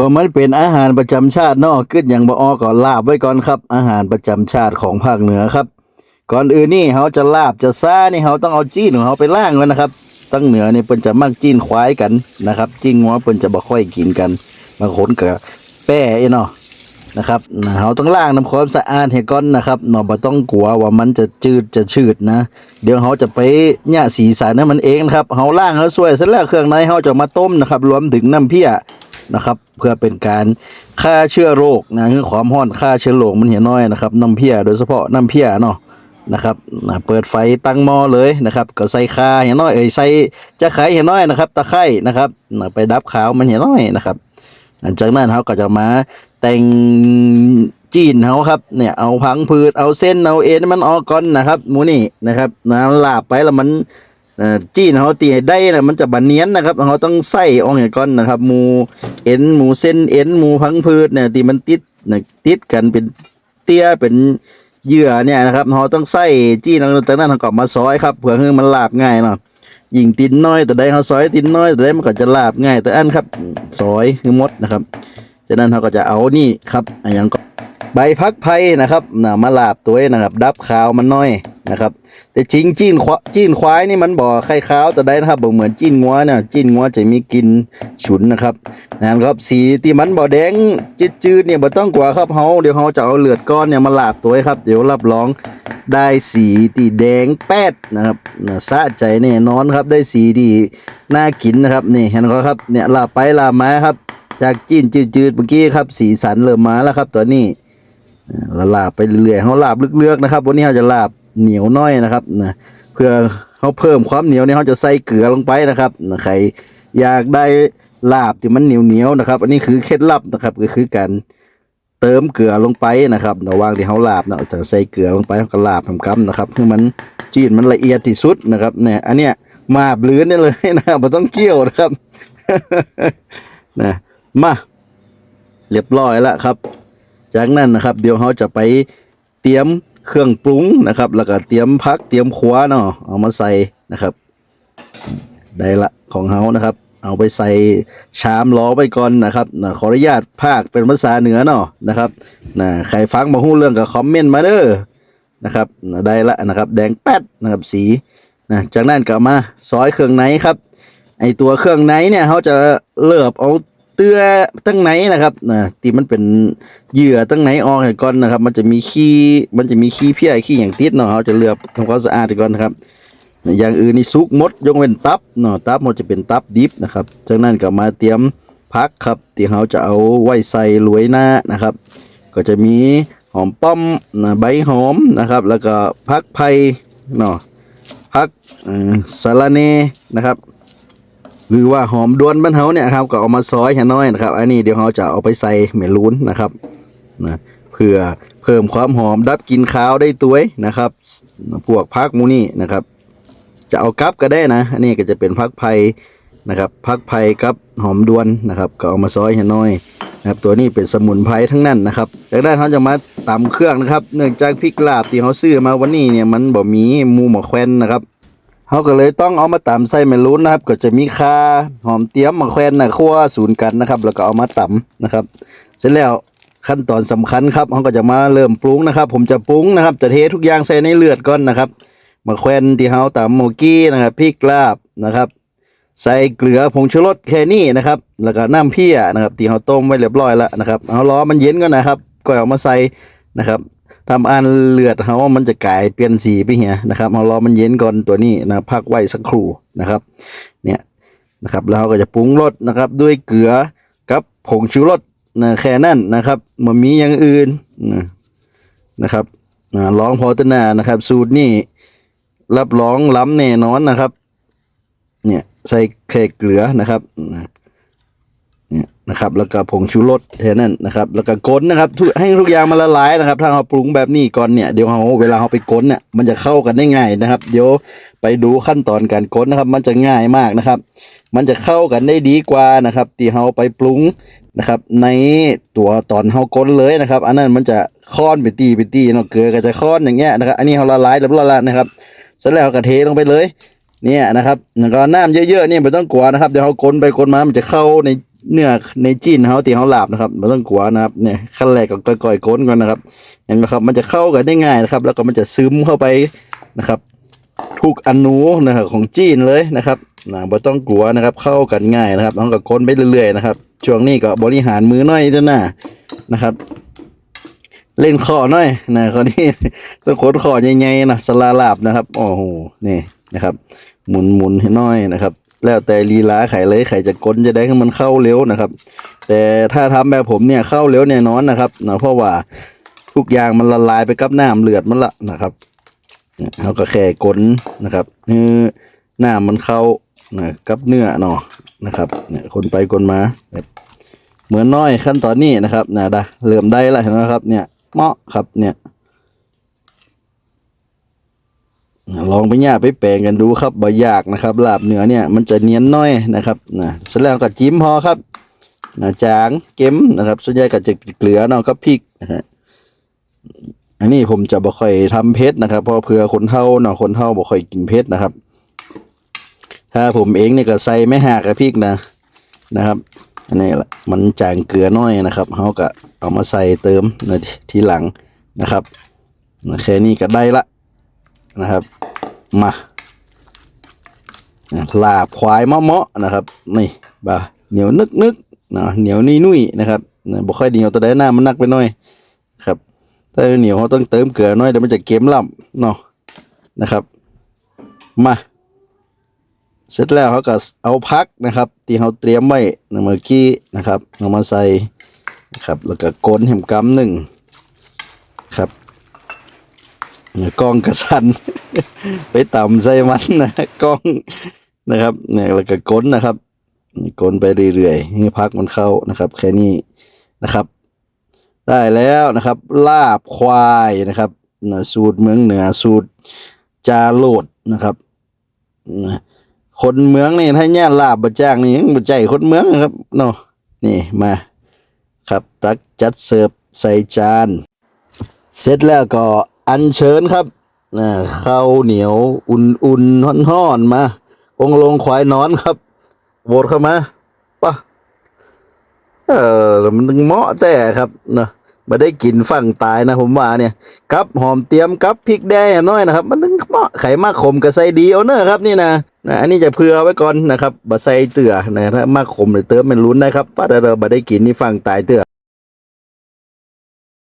ก็มันเป็นอาหารประจำชาตินอกกึดอย่างบ่ออกก็ลาบไว้ก่อนครับ อาหารประจำชาติของภาคเหนือครับ ก่อนอื่นนี่เขาจะลาบจะซ่านี่เขาต้องเอาจีนของเขาไปล่างก่อนะครับตั้งเหนือนี่เปิ้นจะมักจีนควายกันนะครับจีนงัวเปิ้นจะบ่ค่อยกินกันบางคนก็แป้ไอ้เนาะนะครับนะเขาต้องล้างน้ำความสะอาดให้ก่อนนะครับเนาะบ่ต้องกลัวว่ามันจะจืดจะชืดนะ เดี๋ยวเขาจะไปเนี่ยสีสันนั้นมันเองนะครับเขาล้างเขาสวยเสร็จแล้วเครื่องในเขาจะมาต้มนะครับ รวมถึงน้ำเพี้ย นะครับ เพื่อเป็นการฆ่าเชื้อโรคนะคือความร้อนฆ่าเชื้อโรคมันเหี่ยน้อยนะครับน้ำเพี้ยโดยเฉพาะน้ำเพี้ยเนาะนะครับเปิดไฟตั้งหม้อเลยนะครับ ก็ใส่คาเห็นน้อยเอ้ยใส่จะไข่เห็นน้อยนะครับ ตะไคร่นะครับไปดับขาวมันเห็นน้อยนะครับหลังจากนั้นเขาก็จะมาแต่งจีนเขาครับเนี่ยเอาพังพืชเอาเส้นเอาเอ็นมันออกก่อนนะครับหมูนี่นะครับนะลาบไปแล้วมัน จีนเขาตีได้นะมันจะบานเนียนนะครับเขาต้องใส่ออกอย่างก่อนนะครับหมูเอ็นหมูเส้นเอ็นหมูพังพืชเนี่ยที่มันติดนะติดกันเป็นเตี้ยเป็นเหยื่อเนี่ยนะครับเราต้องใส่จี้นังจากนั้นเราก็มาซอยครับเพื่อให้มันลาบง่ายเนาะยิงตินน้อยแต่ใดเขาซอยตินน้อยแต่ใดมันก็จะลาบง่าย แต่อันครับซอยคือมดนะครับจากนั้นเขาก็จะเอานี่ครับอนอย่างก็ ใบพักไผ่นะครับนะมาลาบตัวนะครับ ดับขาวมันน้อยนะครับ แต่จริงจีนควจีนควายนี่มันบ่อไข่ขาวแต่ใดนะครับบ่เหมือนจีนงัวเนี่ยจีนงัวจะมีกลิ่นฉุนนะครับนั่นครับสีที่มันบ่แดงจืดๆเนี่ยบ่ต้องกลัวครับเฮาเดี๋ยวเฮาจะเอาเลือดก้อนเนี่ยมาลาบตัวครับ เดี๋ยวรับรองได้สีที่แดงแป๊ดนะครับน่ะสะใจแน่นอนครับได้สีที่น่ากินนะครับนี่เห็นเขาครับเนี่ยลาบไปลาบมาครับ จากจีนจืดๆเมื่อกี้ครับ สีสันเริ่มมาแล้วครับตัวนี้ ละลาบไปเรื่อยๆเขาลาบเลือกๆนะครับ วันนี้เขาจะลาบเหนียวน้อยนะครับนะเพื่อเขาเพิ่มความเหนียวเนี่ยเขาจะใส่เกลือลงไปนะครับนะใครอยากได้ลาบที่มันเหนียวๆนะครับ อันนี้คือเคล็ดลับนะครับก็คือการเติมเกลือลงไปนะครับระหว่างที่เขาลาบเนาะจะใส่เกลือลงไปก็ลาบทำกำนะครับให้มันจีนมันละเอียดที่สุดนะครับเนี่ยอันเนี้ยมาบลื้นได้เลยนะครับไม่ต้องเคี่ยวนะครับนะมาเรียบร้อยแล้วครับ จากนั้นนะครับ เดี๋ยวเขาจะไปเตรียมเครื่องปรุงนะครับ แล้วก็เตรียมพักเตรียมขวาเนาะเอามาใส่นะครับ ได้ละของเขานะครับ เอาไปใส่ชามล้อไปก่อนนะครับนะขออนุญาตภาคเป็นภาษาเหนือเนาะนะครับนะใครฟังมาหู้เรื่องก็คอมเมนต์มาเด้อนะครับนะได้ละนะครับ แดงแป๊ดนะครับสีนะจากนั้นก็มาซอยเครื่องในครับไอตัวเครื่องในเนี่ยเขาจะเลือบเอา เตื้อตั้งไหนนะครับนะที่มันเป็นเหยื่อตั้งไหนออกก่อนนะครับ มันจะมีขี้มันจะมีขี้เพี้ยขี้อย่างติดเนาะเขาจะเลือบทำความสะอาดก่อนนะครับ อย่างอื่นนี่ซุกมดยกเว้นตับเนาะตับมันจะเป็นตับดิบนะครับจากนั้นก็มาเตรียมพักครับ ที่เขาจะเอาไว้ใส่ลวยหน้านะครับ ก็จะมีหอมป้อมนะใบหอมนะครับ แล้วก็พักไผ่เนาะพักสะระเนนะครับ หรือว่าหอมดวนบ้านเฮาเนี่ยครับก็เอามาซอยให้น้อยนะครับ อันนี้เดี๋ยวเราจะเอาไปใส่เมลูนนะครับนะเพื่อเพิ่มความหอมดับกลินข้าวได้ตัวยนะครับพวกพักมูนี่นะครับ จะเอากับก็ได้นะ อันนี้ก็จะเป็นพักไผ่นะครับพักไผ่กับหอมดวนนะครับก็เอามาซอยให้น้อยนะครับตัวนี้เป็นสมุนไพรทั้งนั้นนะครับจากนั้นเขาจะมาตำเครื่องนะครับ เนื่องจากพริกลาบที่เขาซื้อมาวันนี้เนี่ยมันบ่มีมูหมอแควนนะครับ เขาก็เลยต้องเอามาตำใส่เมลูนนะครับ ก็จะมีคาหอมเตี๊ยมมะแขวนนะคั่วศูนย์กันนะครับ แล้วก็เอามาตำนะครับ เสร็จแล้วขั้นตอนสำคัญครับเขาก็จะมาเริ่มปรุงนะครับ ผมจะปรุงนะครับ จะเททุกอย่างใส่ในเลือดก่อนนะครับมะแขวนที่เขาตำโมกี้นะครับพริกลาบนะครับใส่เกลือผงชูรสแค่นี้นะครับ แล้วก็น้ำเพี้ยนะครับที่เขาต้มไว้เรียบร้อยแล้วนะครับเอาล้อมันเย็นก่อนนะครับก็เอามาใส่นะครับ ทำอันเลือดเขามันจะกลายเปลี่ยนสีไปเหียนะครับเอาล้อมันเย็นก่อนตัวนี้นะพักไว้สักครู่นะครับ เนี่ยนะครับแล้วเราก็จะปรุงรสนะครับด้วยเกลือกับผงชูรสนะแค่นั้นนะครับมันมีอย่างอื่นนะนะครับนะลองพอตนานะครับ สูตรนี้รับรองล้ำแน่นอนนะครับ เนี่ยใส่แค่เกลือนะครับ นะครับ แล้วก็ผงชูรสแค่นั้นนะครับ แล้วก็ก้นนะครับให้ทุกอย่างมันละลายนะครับ ถ้าเราปรุงแบบนี้ก่อนเนี่ยเดี๋ยวเราเวลาเราไปก้นเนี่ยมันจะเข้ากันได้ง่ายนะครับ เดี๋ยวไปดูขั้นตอนการก้นนะครับ มันจะง่ายมากนะครับ มันจะเข้ากันได้ดีกว่านะครับที่เราไปปรุงนะครับ ในตัวตอนเราก้นเลยนะครับ อันนั้นมันจะค้อนไปตีไปตีเนาะเกลือก็จะค้อนอย่างเงี้ยนะครับ อันนี้เราละลายเรียบร้อยแล้วนะครับเสร็จแล้วเราก็เทลงไปเลยเนี่ยนะครับแล้วก็น้ำเยอะๆเนี่ยไม่ต้องกลัวนะครับเดี๋ยวเขากลนไปกลนมามันจะเข้าใน เนื้อในจีนเฮาที่เฮาหลาบนะครับบ่ต้องกลัวนะครับเนี่ยขั้นแรกก็ก่อยๆก้นก่อนนะครับเห็นไหมครับมันจะเข้ากันได้ง่ายนะครับ แล้วก็มันจะซึมเข้าไปนะครับ ทุกอนูนะครับของจีนเลยนะครับนะบ่ต้องกลัวนะครับ เข้ากันง่ายนะครับต้องกับก้นไปเรื่อยๆนะครับช่วงนี้ก็บริหารมือหน่อยเด้อนะนะครับ เล่นคอหน่อยนะคราวนี้ต้องขนคอใหญ่ๆนะสลาลาบนะครับโอ้โหนี่นะครับ หมุนหมุนให้น้อยนะครับ แล้วแต่ลีลาไข่เลยไข่จะก้นจะได้ให้มันเข้าเร็วนะครับ แต่ถ้าทำแบบผมเนี่ยเข้าเร็วแน่นอนนะครับนะเพราะว่าทุกอย่างมันละลายไปกับน้ำเลือดมันละนะครับเนี่ยเราก็แค่ก้นนะครับคือน้ำมันเข้านะกับเนื้อเนาะนะครับเนี่ยคนไปคนมาเหมือนน้อยขั้นตอนนี้นะครับนะดะเริ่มได้แล้วนไหมครับ เนี่ยเหมาะครับเนี่ย ลองไปย่าไปแปลงกันดูครับบ่ยากนะครับลาบเหนือเนี่ยมันจะเนียนน้อยนะครับนะเสร็จแล้วก็จิ้มพอครับนะจางเก็มนะครับ ส่วนใหญ่ก็จะเกลือเนาะก็พริกนะฮะอันนี้ผมจะบ่ค่อยทำเผ็ดนะครับเพราะเผื่อคนเฒ่าเนาะคนเฒ่าบ่ค่อยกินเผ็ดนะครับ ถ้าผมเองเนี่ยก็ใส่ไม่หักกับพริกนะนะครับ อันนี้แหละมันจางเกลือน้อยนะครับเขาก็เอามาใส่เติมในทีหลังนะครับแค่นี้ก็ได้ละ นะครับ มาลาบควายมะเมาะนะครับ นี่บ่าเหนียวนึกนึกนะเหนียวนี่นุ่ยนะครับนะบ่ค่อยเหนียวแต่ได้หน้ามันนักไปหน่อย ครับถ้าเหนียวเขาต้องเติมเกลือหน่อยเดี๋ยวมันจะเค็มล่ำเนาะนะครับ มาเสร็จแล้วเขาก็เอาพักนะครับ ที่เขาเตรียมไว้เมื่อกี้นะครับเอามาใส่นะครับ แล้วก็โกนเห็มกำหนึ่งครับ กล้องกระสัน ไปต่ำใส่มันนะกล้องนะครับเนี่ยแล้วก็ก้นนะครับก้นไปเรื่อยๆให้พักมันเข้านะครับ แค่นี้นะครับ ได้แล้วนะครับ ลาบควายนะครับนะสูตรเมืองเหนือสูตรจาโลดนะครับคนเมืองนี่ถ้าเนี่ลาบบะจ้างนี่ยังบะใจคนเมืองนะครับเนาะนี่มาครับ ตักจัดเสิร์ฟใส่จาน เสร็จแล้วก็ อัญเชิญครับนะข้าวเหนียวอุ่นๆห่อนๆมาองลงควายนอนครับโบดเข้ามาปะเออมันเหมาะแต่ครับนะมาได้กินฝั่งตายนะผมว่าเนี่ยกับหอมเตรียมกับพริกแดงน้อยนะครับ มันถึงเหมาะไข่มากขมกับใส่ดีเอาเนอะครับนี่นะนะอันนี้จะเผื่อไว้ก่อนนะครับบะใส่เตือนะถ้ามากขมหรือเติมเป็นลุ้นได้ครับป้าเดี๋ยวเราบาได้กินนี่ฝั่งตายเตือ